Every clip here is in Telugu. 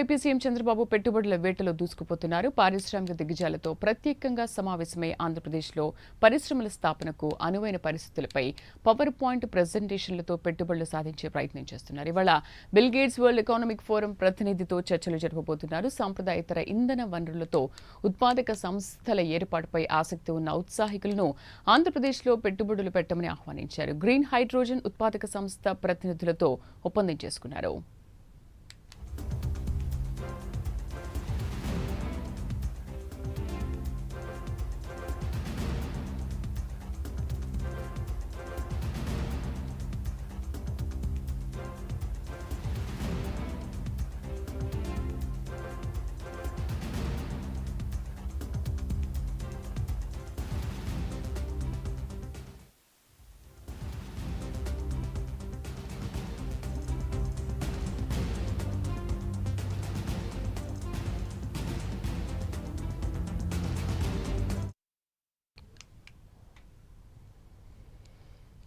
ఏపీ సీఎం చంద్రబాబు పెట్టుబడుల వేటలో దూసుకుపోతున్నారు. పారిశ్రామిక దిగ్గజాలతో ప్రత్యేకంగా సమావేశమై ఆంధ్రప్రదేశ్లో పరిశ్రమల స్థాపనకు అనువైన పరిస్థితులపై పవర్ పాయింట్ ప్రజెంటేషన్లతో పెట్టుబడులు సాధించే ప్రయత్నం చేస్తున్నారు. ఇవాళ Bill Gates World Economic Forum ప్రతినిధితో చర్చలు జరపబోతున్నారు సాంప్రదాయేతర ఇంధన వనరులతో ఉత్పాదక సంస్థల ఏర్పాటుపై ఆసక్తి ఉన్న ఉత్సాహికులను ఆంధ్రప్రదేశ్లో పెట్టుబడులు పెట్టమని ఆహ్వానించారు. గ్రీన్ హైడ్రోజన్ ఉత్పాదక సంస్థ ప్రతినిధులతో ఒప్పందం చేసుకున్నారు.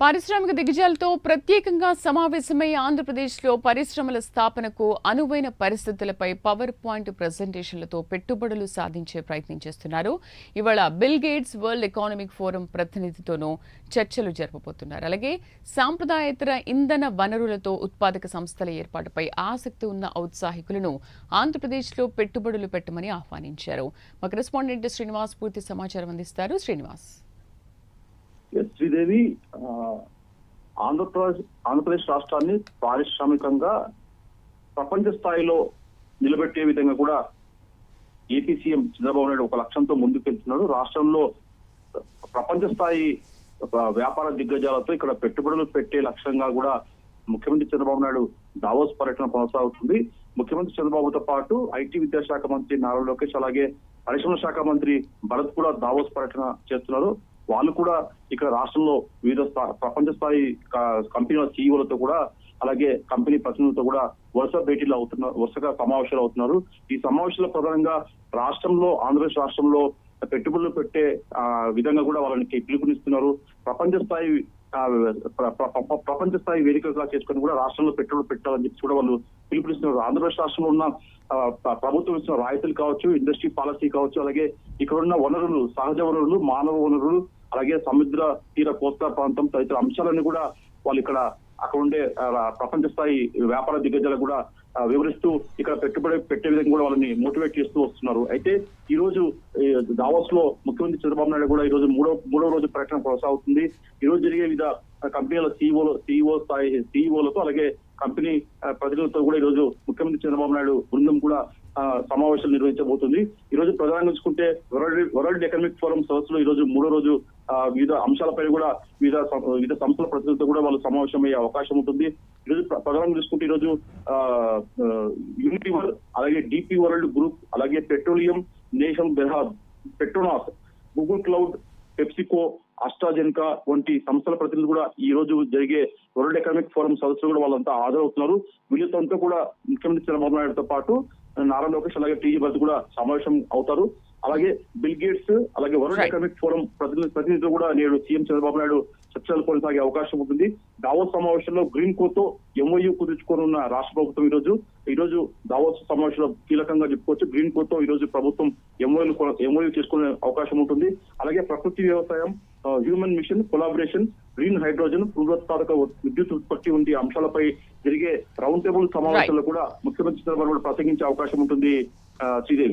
పారిశ్రామిక దిగ్గజాలతో ప్రత్యేకంగా సమావేశమై ఆంధ్రప్రదేశ్లో పరిశ్రమల స్థాపనకు అనువైన పరిస్థితులపై పవర్ పాయింట్ ప్రజెంటేషన్లతో పెట్టుబడులు సాధించే ప్రయత్నం చేస్తున్నారు. ఇవాళ Bill Gates World Economic Forum ప్రతినిధితోనూ చర్చలు జరపబోతున్నారు. అలాగే సాంప్రదాయేతర ఇంధన వనరులతో ఉత్పాదక సంస్థల ఏర్పాటుపై ఆసక్తి ఉన్న ఔత్సాహికులను ఆంధ్రప్రదేశ్లో పెట్టుబడులు పెట్టమని ఆహ్వానించారు. మా కరెస్పాండెంట్ శ్రీనివాస్ పూర్తి సమాచారం అందిస్తారు. శ్రీనివాస్. శ్రీదేవి ఆంధ్రప్రదేశ్ ఆంధ్రప్రదేశ్ రాష్ట్రాన్ని పారిశ్రామికంగా ప్రపంచ స్థాయిలో నిలబెట్టే విధంగా కూడా ఏపీ సీఎం చంద్రబాబు నాయుడు ఒక లక్ష్యంతో ముందుకెళ్తున్నాడు. రాష్ట్రంలో ప్రపంచ స్థాయి వ్యాపార దిగ్గజాలతో ఇక్కడ పెట్టుబడులు పెట్టే లక్ష్యంగా కూడా ముఖ్యమంత్రి చంద్రబాబు నాయుడు దావోస్ పర్యటన కొనసాగుతుంది. ముఖ్యమంత్రి చంద్రబాబుతో పాటు ఐటీ విద్యాశాఖ మంత్రి నారా లోకేష్ అలాగే పరిశ్రమల శాఖ మంత్రి భరత్ కూడా దావోస్ పర్యటన చేస్తున్నారు. వాళ్ళు కూడా ఇక్కడ రాష్ట్రంలో వివిధ ప్రపంచ స్థాయి కంపెనీల సీఈఓలతో కూడా అలాగే కంపెనీ ప్రతినిధులతో కూడా వరుస భేటీలు అవుతున్నారు వరుసగా సమావేశాలు అవుతున్నారు. ఈ సమావేశాల ప్రధానంగా రాష్ట్రంలో ఆంధ్రప్రదేశ్ రాష్ట్రంలో పెట్టుబడులు పెట్టే ఆ, విధంగా కూడా వాళ్ళకి పిలుపునిస్తున్నారు. ప్రపంచ స్థాయి ప్రపంచ స్థాయి వేదికగా చేసుకొని కూడా రాష్ట్రంలో పెట్టుబడులు పెట్టాలని చెప్పి కూడా వాళ్ళు పిలుపునిస్తున్నారు. ఆంధ్రప్రదేశ్ రాష్ట్రంలో ఉన్న ఆ, ప్రభుత్వం ఇచ్చిన రాయితీలు కావచ్చు ఇండస్ట్రీ పాలసీ కావచ్చు అలాగే ఇక్కడ ఉన్న వనరులు సహజ వనరులు మానవ వనరులు అలాగే సముద్ర తీర కోస్తా ప్రాంతం తదితర అంశాలను కూడా వాళ్ళు ఇక్కడ అక్కడ ఉండే ప్రపంచ స్థాయి వ్యాపార దిగ్గజాలకు కూడా వివరిస్తూ ఇక్కడ పెట్టుబడి పెట్టే విధంగా కూడా వాళ్ళని మోటివేట్ చేస్తూ వస్తున్నారు. అయితే ఈ రోజు దావోస్లో ముఖ్యమంత్రి చంద్రబాబు నాయుడు కూడా ఈ రోజు మూడో మూడో రోజు ప్రకటన కొనసాగుతుంది. ఈ రోజు జరిగే వివిధ కంపెనీల సీఈఓలు సీఈఓ స్థాయి సీఈఓలతో అలాగే కంపెనీ ప్రతినిధులతో కూడా ఈ రోజు ముఖ్యమంత్రి చంద్రబాబు నాయుడు బృందం కూడా సమావేశాలు నిర్వహించబోతుంది. ఈ రోజు ప్రధానంగా చూసుకుంటే వరల్డ్ వరల్డ్ ఎకనామిక్ ఫోరం సదస్సులో ఈ రోజు మూడో రోజు వివిధ అంశాలపై కూడా వివిధ వివిధ సంస్థల ప్రతినిధులతో కూడా వాళ్ళు సమావేశమయ్యే అవకాశం ఉంటుంది. ఈ రోజు ప్రధానంగా చూసుకుంటే ఈ రోజు యూనిటీ వరల్డ్ అలాగే డిపి వరల్డ్ గ్రూప్ అలాగే Petroleum National Berhad Petronas Google Cloud PepsiCo AstraZeneca వంటి సంస్థల ప్రతినిధులు కూడా ఈ రోజు జరిగే వరల్డ్ ఎకనామిక్ ఫోరం సదస్సులు కూడా వాళ్ళంతా హాజరవుతున్నారు. వీళ్ళతో కూడా ముఖ్యమంత్రి చంద్రబాబు నాయుడుతో పాటు నారా లోకేష్ అలాగే టీజీ భరత్ కూడా సమావేశం అవుతారు. అలాగే బిల్ గేట్స్ అలాగే వరల్డ్. ఎకనామిక్ ఫోరం ప్రతినిధి ప్రతినిధులు కూడా నేడు సీఎం చంద్రబాబు నాయుడు చర్చలు కొనసాగే అవకాశం ఉంటుంది. దావోస్ సమావేశంలో గ్రీన్ కోతో ఎంఓయూ కుదుర్చుకోనున్న రాష్ట్ర ప్రభుత్వం ఈ రోజు ఈ రోజు దావోస్ సమావేశంలో కీలకంగా చెప్పుకోవచ్చు. గ్రీన్ కోతో ఈ రోజు ప్రభుత్వం ఎంఓయూ ఎంఓయూ చేసుకునే అవకాశం ఉంటుంది. అలాగే ప్రకృతి వ్యవసాయం human mission collaboration green hydrogen పునరుత్పాదక విద్యుత్ ఉత్పత్తి వంటి అంశాలపై జరిగే రౌండ్ టేబుల్ సమావేశంలో కూడా ముఖ్యమంత్రి చంద్రబాబు ప్రసంగించే అవకాశం ఉంటుంది శ్రీదేవి.